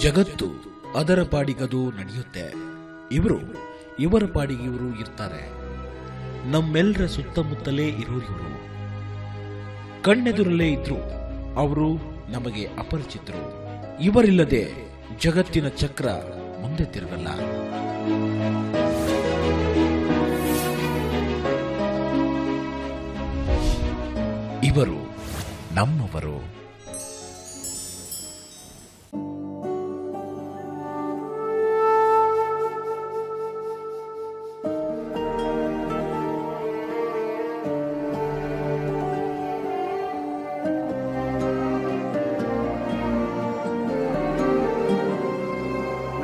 ಜಗತ್ತು ಅದರ ಪಾಡಿಗದು ನಡೆಯುತ್ತೆ. ಇವರು ಇವರ ಪಾಡಿಗೆ ಇವರು ಇರ್ತಾರೆ. ನಮ್ಮೆಲ್ಲರ ಸುತ್ತಮುತ್ತಲೇ ಇರೋರು ಇವರು. ಕಣ್ಣೆದುರಲ್ಲೇ ಇದ್ರು ಅವರು ನಮಗೆ ಅಪರಿಚಿತರು. ಇವರಿಲ್ಲದೆ ಜಗತ್ತಿನ ಚಕ್ರ ಮುಂದೆ ತಿರುಗಲ್ಲ. ಇವರು ನಮ್ಮವರು.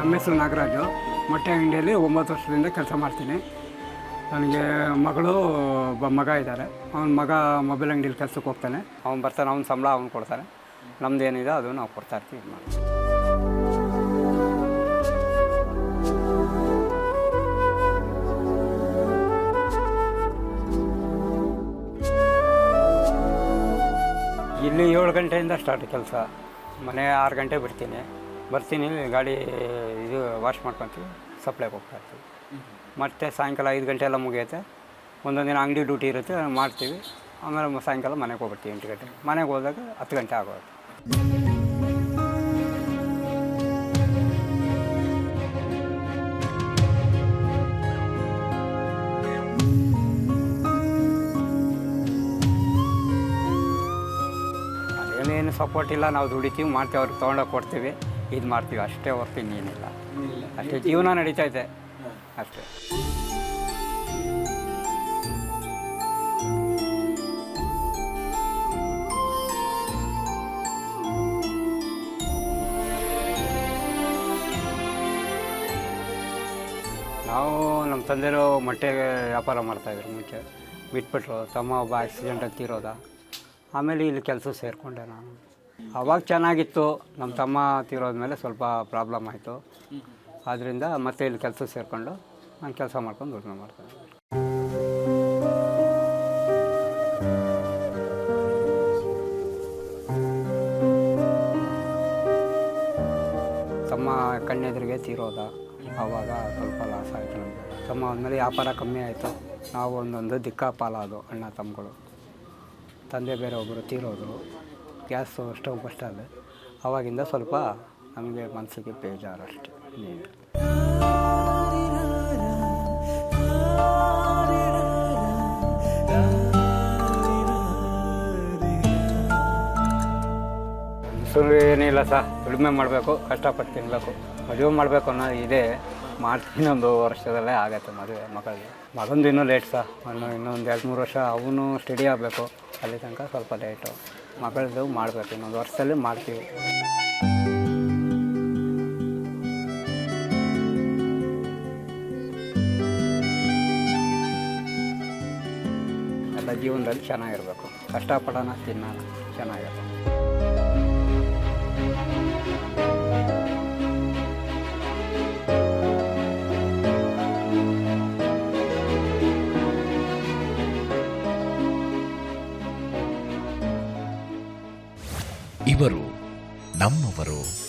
ನಮ್ಮ ಹೆಸರು ನಾಗರಾಜು, ಮೊಟ್ಟೆ ಅಂಗಡಿಯಲ್ಲಿ ಒಂಬತ್ತು ವರ್ಷದಿಂದ ಕೆಲಸ ಮಾಡ್ತೀನಿ. ನನಗೆ ಮಗಳು ಒಬ್ಬ ಮಗ ಇದ್ದಾರೆ. ಅವನ ಮಗ ಮೊಬೈಲ್ ಅಂಗಡಿಯಲ್ಲಿ ಕೆಲಸಕ್ಕೆ ಹೋಗ್ತಾನೆ. ಅವ್ನು ಬರ್ತಾನೆ, ಅವ್ನ ಸಂಬಳ ಅವ್ನು ಕೊಡ್ತಾನೆ. ನಮ್ದು ಏನಿದೆ ಅದು ನಾವು ಕೊಡ್ತಾ ಇರ್ತೀವಿ. ಮಾಡ್ತೀವಿ. ಇಲ್ಲಿ ಏಳು ಗಂಟೆಯಿಂದ ಸ್ಟಾರ್ಟ್ ಕೆಲಸ. ಮನೆ ಆರು ಗಂಟೆ ಬಿಡ್ತೀನಿ. ಬರ್ತೀನಿ, ಗಾಡಿ ಇದು ವಾಶ್ ಮಾಡ್ಕೊತೀವಿ ಸಪ್ಲೈಗೆ ಹೋಗ್ತಾ ಇರ್ತೀವಿ. ಮತ್ತು ಸಾಯಂಕಾಲ ಐದು ಗಂಟೆ ಎಲ್ಲ ಮುಗಿಯುತ್ತೆ. ಒಂದೊಂದು ದಿನ ಅಂಗಡಿ ಡ್ಯೂಟಿ ಇರುತ್ತೆ, ಮಾಡ್ತೀವಿ. ಆಮೇಲೆ ಸಾಯಂಕಾಲ ಮನೆಗೆ ಹೋಗ್ಬಿಡ್ತೀವಿ ಎಂಟು ಗಂಟೆ. ಮನೆಗೆ ಹೋದಾಗ ಹತ್ತು ಗಂಟೆ ಆಗೋದು ಅದೇನೇನು ಸಪೋರ್ಟ್ ಇಲ್ಲ, ನಾವು ದುಡಿತೀವಿ, ಮಾಡ್ತೀವಿ, ಅವ್ರಿಗೆ ತೊಗೊಂಡೋಗಿ ಕೊಡ್ತೀವಿ. ಇದು ಮಾಡ್ತೀವಿ. ಅಷ್ಟೇ ಹೊರತು ಇನ್ನೇನಿಲ್ಲ. ಅಷ್ಟೇ ಜೀವನ ನಡೀತಾ ಇದೆ ಅಷ್ಟೇ. ನಾವು ನಮ್ಮ ತಂದೆಯವರು ಮೊಟ್ಟೆ ವ್ಯಾಪಾರ ಮಾಡ್ತಾಯಿದ್ರು ಮುಂಚೆ. ಬಿಟ್ಬಿಟ್ರು. ತಮ್ಮ ಒಬ್ಬ ಆಕ್ಸಿಡೆಂಟಾಗಿ ತೀರೋದ. ಆಮೇಲೆ ಇಲ್ಲಿ ಕೆಲಸ ಸೇರಿಕೊಂಡೆ ನಾನು. ಅವಾಗ ಚೆನ್ನಾಗಿತ್ತು. ನಮ್ಮ ತಮ್ಮ ತೀರೋದ್ಮೇಲೆ ಸ್ವಲ್ಪ ಪ್ರಾಬ್ಲಮ್ ಆಯಿತು. ಆದ್ದರಿಂದ ಮತ್ತೆ ಇಲ್ಲಿ ಕೆಲಸ ಸೇರಿಕೊಂಡು ನಾನು ಕೆಲಸ ಮಾಡ್ಕೊಂಡು ದುಡಿಮೆ ಮಾಡ್ತೇನೆ. ತಮ್ಮ ಕಣ್ಣೆದುರಿಗೆ ತೀರೋದ. ಆವಾಗ ಸ್ವಲ್ಪ ಲಾಸ್ ಆಯಿತು ನಮಗೆ. ತಮ್ಮ ಆದಮೇಲೆ ವ್ಯಾಪಾರ ಕಮ್ಮಿ ಆಯಿತು. ನಾವು ಒಂದೊಂದು ದಿಕ್ಕಾಪಾಲಾದು ಅಣ್ಣ ತಮ್ಮಗಳು. ತಂದೆ ಬೇರೆ ಒಬ್ಬರು ತೀರೋದ್ರು ಗ್ಯಾಸು ಸ್ಟವ್ ಫಸ್ಟಲ್ಲಿ ಅವಾಗಿಂದ ಸ್ವಲ್ಪ ನಮಗೆ ಮನಸ್ಸಿಗೆ ಬೇಜಾರು ಅಷ್ಟೇ. ಸುಳ್ಳು ಏನಿಲ್ಲ ಸಹ ದುಡಿಮೆ ಮಾಡಬೇಕು, ಕಷ್ಟಪಟ್ಟು ತಿನ್ನಬೇಕು ಮದುವೆ ಮಾಡಬೇಕು ಅನ್ನೋ ಇದೆ. ಮಾಡ್ತೀನಿ ಒಂದು ವರ್ಷದಲ್ಲೇ ಆಗತ್ತೆ ಮದುವೆ ಮಗಳಿಗೆ. ಮಗಂದು ಇನ್ನೂ ಲೇಟ್ ಸಹ ಇನ್ನು ಇನ್ನೊಂದು ಎರಡು ಮೂರು ವರ್ಷ ಅವನು ಸ್ಟಡಿ ಆಗಬೇಕು. ಅಲ್ಲಿ ತನಕ ಸ್ವಲ್ಪ ಲೇಟು ಮಗಳದು ಮಾಡಬೇಕು ಇನ್ನೊಂದು ವರ್ಷದಲ್ಲಿ ಮಾಡ್ತೀವಿ. ಎಲ್ಲ ಜೀವನದಲ್ಲಿ ಚೆನ್ನಾಗಿರ್ಬೇಕು. ಕಷ್ಟಪಡೋಣ ತಿನ್ನೋಣ ಚೆನ್ನಾಗಿರಬೇಕು. ಇವರು ನಮ್ಮವರು.